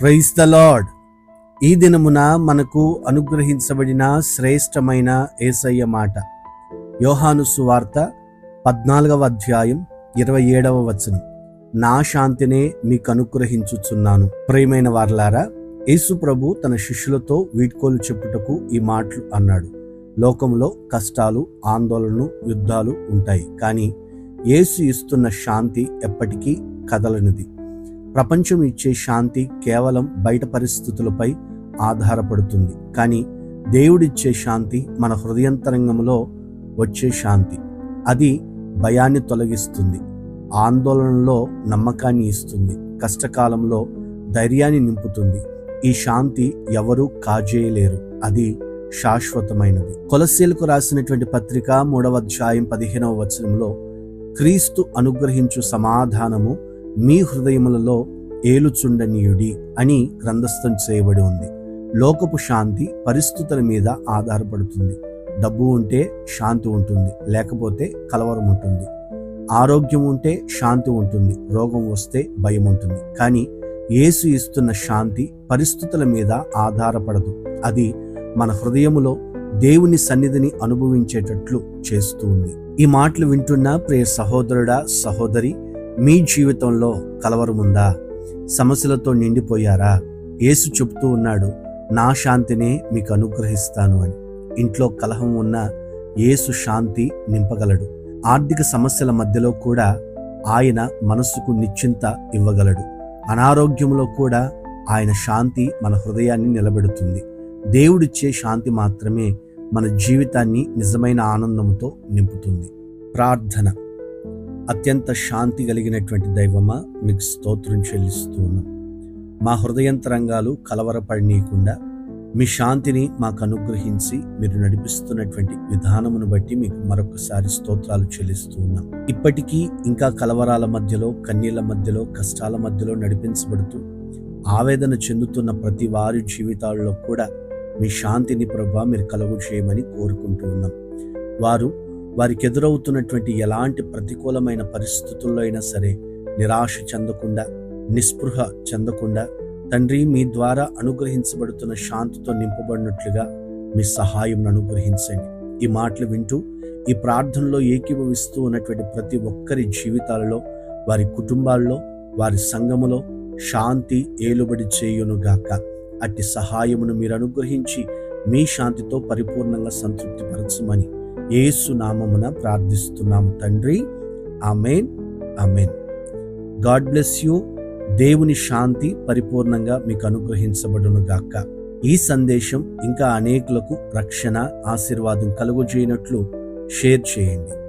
Praise the lord ఈ దినమున మనకు అనుగ్రహించబడిన శ్రేష్టమైన ఏసయ్య మాట. యోహాను సువార్త పద్నాలుగవ అధ్యాయం ఇరవై ఏడవ వచనం. నా శాంతినే మీకు అనుగ్రహించుచున్నాను ప్రియమైన వారలారా యేసు ప్రభు తన శిష్యులతో వీడ్కోలు చెప్పుటకు ఈ మాటలు అన్నాడు. లోకంలో కష్టాలు ఆందోళనలు యుద్ధాలు ఉంటాయి. కానీ యేసు ఇస్తున్న శాంతి ఎప్పటికీ కదలనిది. ప్రపంచం ఇచ్చే శాంతి కేవలం బయట పరిస్థితులపై ఆధారపడుతుంది. కానీ దేవుడిచ్చే శాంతి మన హృదయంతరంగంలో వచ్చే శాంతి. అది భయాన్ని తొలగిస్తుంది. ఆందోళనలో నమ్మకాన్ని ఇస్తుంది. కష్టకాలంలో ధైర్యాన్ని నింపుతుంది. ఈ శాంతి ఎవరూ కాజేయలేరు. అది శాశ్వతమైనది. కొలసీలకు రాసినటువంటి పత్రిక మూడవ అధ్యాయం పదిహేనవ వచనంలో క్రీస్తు అనుగ్రహించు సమాధానము మీ హృదయములలో ఏలుచుండనీయుడి అని గ్రంథస్థం చేయబడి ఉంది. లోకపు శాంతి పరిస్థితుల మీద ఆధారపడుతుంది. డబ్బు ఉంటే శాంతి ఉంటుంది లేకపోతే కలవరం ఉంటుంది. ఆరోగ్యం ఉంటే శాంతి ఉంటుంది రోగం వస్తే భయం ఉంటుంది. కానీ యేసు ఇస్తున్న శాంతి పరిస్థితుల మీద ఆధారపడదు. అది మన హృదయములో దేవుని సన్నిధిని అనుభవించేటట్లు చేస్తూ ఉంది. ఈ మాటలు వింటున్న ప్రియ సహోదరుడా సహోదరి మీ జీవితంలో కలవరముందా? సమస్యలతో నిండిపోయారా? యేసు చెప్తూ ఉన్నాడు నా శాంతినే మీకు అనుగ్రహిస్తాను అని. ఇంట్లో కలహం ఉన్న యేసు శాంతి నింపగలడు. ఆర్థిక సమస్యల మధ్యలో కూడా ఆయన మనస్సుకు నిశ్చింత ఇవ్వగలడు. అనారోగ్యంలో కూడా ఆయన శాంతి మన హృదయాన్ని నిలబెడుతుంది. దేవుడిచ్చే శాంతి మాత్రమే మన జీవితాన్ని నిజమైన ఆనందంతో నింపుతుంది. ప్రార్థన. అత్యంత శాంతి కలిగినటువంటి దైవమా మీకు స్తోత్రం చెల్లిస్తూ ఉన్నాం. మా హృదయంతరంగాలు కలవరపడనీయకుండా మీ శాంతిని మాకు అనుగ్రహించి మీరు నడిపిస్తున్నటువంటి విధానమును బట్టి మీకు మరొకసారి స్తోత్రాలు చెల్లిస్తూ ఉన్నాం. ఇప్పటికీ ఇంకా కలవరాల మధ్యలో కన్నీళ్ళ మధ్యలో కష్టాల మధ్యలో నడిపించబడుతూ ఆవేదన చెందుతున్న ప్రతి వారి జీవితాల్లో కూడా మీ శాంతిని ప్రభా మీరు కలుగు చేయమని కోరుకుంటూ ఉన్నాం. వారు వారికి ఎదురవుతున్నటువంటి ఎలాంటి ప్రతికూలమైన పరిస్థితుల్లో అయినా సరే నిరాశ చెందకుండా నిస్పృహ చెందకుండా తండ్రి మీ ద్వారా అనుగ్రహించబడుతున్న శాంతితో నింపబడినట్లుగా మీ సహాయం అనుగ్రహించండి. ఈ మాటలు వింటూ ఈ ప్రార్థనలో ఏకీభవిస్తూ ఉన్నటువంటి ప్రతి ఒక్కరి జీవితాలలో వారి కుటుంబాల్లో వారి సంఘములో శాంతి ఏలుబడి చేయునుగాక అట్టి సహాయమును మీరు అనుగ్రహించి మీ శాంతితో పరిపూర్ణంగా సంతృప్తిపరచమని యేసు నామమున ప్రార్థిస్తున్నాము తండ్రి. Amen amen God bless you. దేవుని శాంతి పరిపూర్ణంగా మీకు అనుగ్రహించబడును గాక. ఈ సందేశం ఇంకా అనేకులకు రక్షణ ఆశీర్వాదం కలుగజేయనట్లు షేర్ చేయండి.